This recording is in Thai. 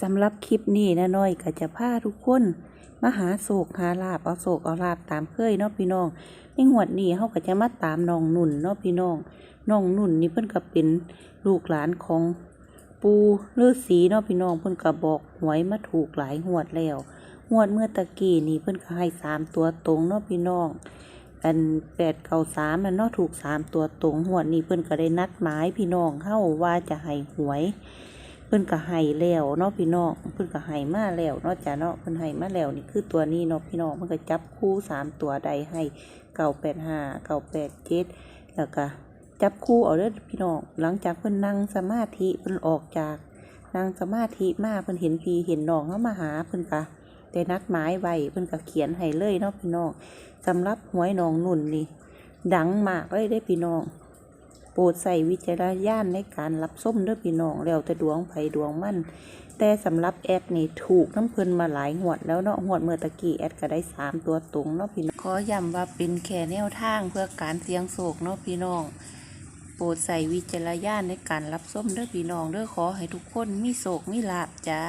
สำหรับคลิปนี้นะน้อยก็จะพาทุกคนมาหาโศกหาลาบเอาโศกเอาลาบตามเคยเนาะพี่น้องในงวดนี้เฮาก็จะมาตามน้องนุ่นเนาะพี่น้องน้องนุ่นนี่เพิ่นก็เป็นลูกหลานของปูฤาษีเนาะพี่น้องเพิ่นก็บอกหวยมาถูกหลายงวดแล้วงวดเมื่อตะกี้นี่เพิ่นก็ให้สามตัวตรงเนาะพี่น้องอันแปดเก้าสามมันเนาะถูกสามตัวตรงหวดนี้เพิ่นก็ได้นัดหมายพี่น้องเฮาว่าจะให้หวย เพิ่นก็ให้แล้วเนาะพี่น้องเพิ่นก็ให้มาแล้วเนาะจ้ะเนาะเพิ่นให้มาแล้วนี่คือตัวนี้เนาะพี่น้องมันก็จับคู่สามตัวใดให้เก้าแปดห้าเก้าแปดเจ็ดแล้วก็จับคู่เอาเด้อพี่น้องหลังจากเพิ่นนั่งสมาธิเพิ่นออกจากนั่งสมาธิมาเพิ่นเห็นพี่เห็นน้องเฮามาหาเพิ่นก็ได้นัดหมายไว้เพิ่นก็เขียนให้เลยเนาะพี่น้องสำหรับหวยน้องนุ่นนี่ดังมากเลยได้พี่น้อง โปรดใส่วิจารณญาณในการรับส้มเด้อพี่น้องแล้วแต่ดวงไผดวงมัน แต่สำหรับแอดนี่ถูกน้ำเพลินมาหลายหวดแล้วเนาะหวดเมื่อตะกี้แอดก็ได้สามตัวตรงเนาะพี่น้องขอย้ำว่าเป็นแค่แนวทางเพื่อการเสียงโศกเนาะพี่น้อง โปรดใส่วิจารณญาณในการรับส้มเด้อพี่น้องเด้อขอให้ทุกคนมีโศกมีลาบจ้า